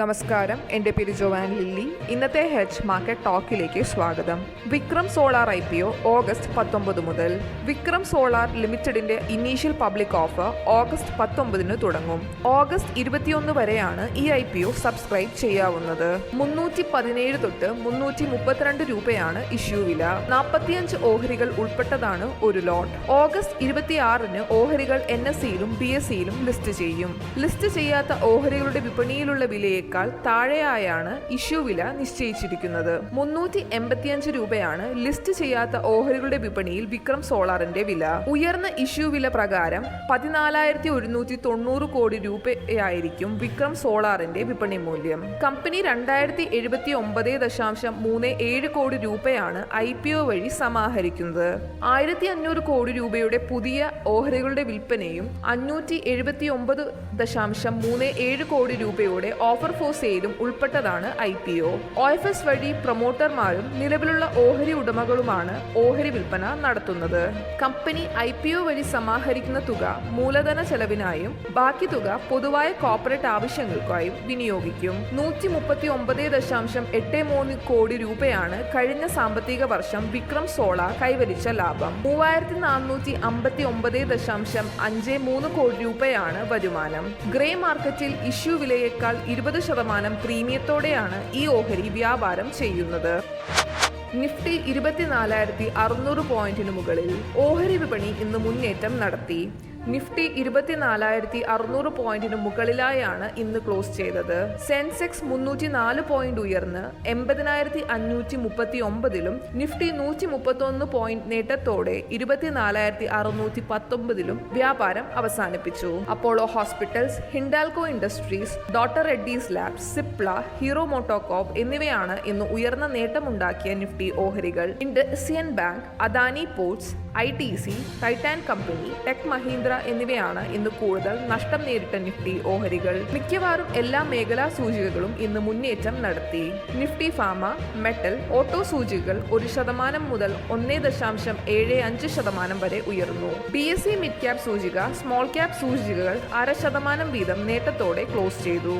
നമസ്കാരം. എന്റെ പേര് ജോവാൻ ലില്ലി. ഇന്നത്തെ ഹെച്ച് മാർക്കറ്റ് ടോക്കിലേക്ക് സ്വാഗതം. Vikram Solar I P O August പത്തൊമ്പത് മുതൽ. വിക്രം സോളാർ ലിമിറ്റഡിന്റെ ഇനീഷ്യൽ പബ്ലിക് ഓഫർ ഓഗസ്റ്റ് പത്തൊമ്പതിന് തുടങ്ങും. ഓഗസ്റ്റ് ഇരുപത്തിയൊന്ന് വരെയാണ് ഈ ഐ പി ഒ സബ്സ്ക്രൈബ് ചെയ്യാവുന്നത്. മുന്നൂറ്റി പതിനേഴ് തൊട്ട് മുന്നൂറ്റി മുപ്പത്തിരണ്ട് രൂപയാണ് ഇഷ്യൂ വില. നാൽപ്പത്തിയഞ്ച് ഓഹരികൾ ഉൾപ്പെട്ടതാണ് ഒരു ലോട്ട്. ഓഗസ്റ്റ് ഇരുപത്തിയാറിന് ഓഹരികൾ എൻ എസ് സിയിലും ബി എസ് സിയിലും ലിസ്റ്റ് ചെയ്യും. ലിസ്റ്റ് ചെയ്യാത്ത ഓഹരികളുടെ വിപണിയിലുള്ള വിലയേക്കാൾ താഴെയായാണ് ഇഷ്യൂ വില നിശ്ചയിച്ചിരിക്കുന്നത്. മുന്നൂറ്റി എൺപത്തിയഞ്ച് രൂപയാണ് ലിസ്റ്റ് ചെയ്യാത്ത ഓഹരികളുടെ വിപണിയിൽ വിക്രം സോളാറിന്റെ വില. ഉയർന്ന ഇഷ്യൂ വില പ്രകാരം പതിനാലായിരത്തി ഒരുന്നൂറ്റി തൊണ്ണൂറ് കോടി രൂപയായിരിക്കും വിക്രം സോളാറിന്റെ വിപണി മൂല്യം. കമ്പനി രണ്ടായിരത്തി എഴുപത്തി ഒമ്പത് ദശാംശം മൂന്ന് ഏഴ് കോടി രൂപയാണ് ഐ പി ഒ വഴി സമാഹരിക്കുന്നത്. ആയിരത്തി അഞ്ഞൂറ് കോടി രൂപയുടെ പുതിയ ഓഹരികളുടെ വിൽപ്പനയും അഞ്ഞൂറ്റി എഴുപത്തി ഒമ്പത് ദശാംശം മൂന്ന് ഏഴ് കോടി രൂപയുടെ ഓഫർ ഫോർ സെയിലും ഉൾപ്പെട്ടതാണ് I P O. F S വഴി പ്രൊമോട്ടർമാരും നിലവിലുള്ള ഓഹരി ഉടമകളുമാണ് ഓഹരി വിൽപ്പന നടത്തുന്നത്. കമ്പനി ഐ പി ഒ വഴി സമാഹരിക്കുന്ന തുക മൂലധന ചെലവിനായും ബാക്കി തുക പൊതുവായ കോർപ്പറേറ്റ് ആവശ്യങ്ങൾക്കായും വിനിയോഗിക്കും. നൂറ്റി മുപ്പത്തി ഒമ്പത് ദശാംശം എട്ട് മൂന്ന് കോടി രൂപയാണ് കഴിഞ്ഞ സാമ്പത്തിക വർഷം വിക്രം സോളാർ കൈവരിച്ച ലാഭം. മൂവായിരത്തി നാനൂറ്റി അമ്പത്തി ഒമ്പത് ദശാംശം അഞ്ച് മൂന്ന് കോടി രൂപയാണ് വരുമാനം. ഗ്രേ മാർക്കറ്റിൽ ഇഷ്യൂ വിലയേക്കാൾ ഇരുപത് ശതമാനം പ്രീമിയത്തോടെയാണ് ഈ ഓഹരി വ്യാപാരം ചെയ്യുന്നത്. നിഫ്റ്റി ഇരുപത്തിനാലായിരത്തി അറുന്നൂറ് പോയിന്റിന് മുകളിൽ ഓഹരി വിപണി ഇന്ന് മുന്നേറ്റം നടത്തി. നിഫ്റ്റി ഇരുപത്തിനാലായിരത്തി അറുന്നൂറ് പോയിന്റിന് മുകളിലായാണ് ഇന്ന് ക്ലോസ് ചെയ്തത്. സെൻസെക്സ് മുന്നൂറ്റി നാല് പോയിന്റ് ഉയർന്ന് എൺപതിനായിരത്തി അഞ്ഞൂറ്റി മുപ്പത്തി ഒമ്പതിലും നിഫ്റ്റി നൂറ്റി മുപ്പത്തൊന്ന് പോയിന്റ് നേട്ടത്തോടെ ഇരുപത്തിനാലായിരത്തി അറുന്നൂറ്റി പത്തൊമ്പതിലും വ്യാപാരം അവസാനിപ്പിച്ചു. Apollo Hospitals Hindalco Industries doctor Reddy's lab Cipla Hero MotoCorp എന്നിവയാണ് ഇന്ന് ഉയർന്ന നേട്ടമുണ്ടാക്കിയ നിഫ്റ്റി ഓഹരികൾ. IndusInd bank Adani Ports I T C Titan company Tech Mahindra എന്നിവയാണ് ഇന്ന് കൂടുതൽ നഷ്ടം നേരിട്ട നിഫ്റ്റി ഓഹരികൾ. മിക്കവാറും എല്ലാ മേഖലാ സൂചികകളും ഇന്ന് മുന്നേറ്റം നടത്തി. നിഫ്റ്റി ഫാമ മെറ്റൽ ഓട്ടോ സൂചികകൾ ഒരു ശതമാനം മുതൽ ഒന്നേ ദശാംശം ഏഴ് അഞ്ച് ശതമാനം വരെ ഉയർന്നു. B S C mid cap സൂചിക സ്മോൾ ക്യാപ് സൂചികകൾ അര ശതമാനം വീതം നേട്ടത്തോടെ ക്ലോസ് ചെയ്തു.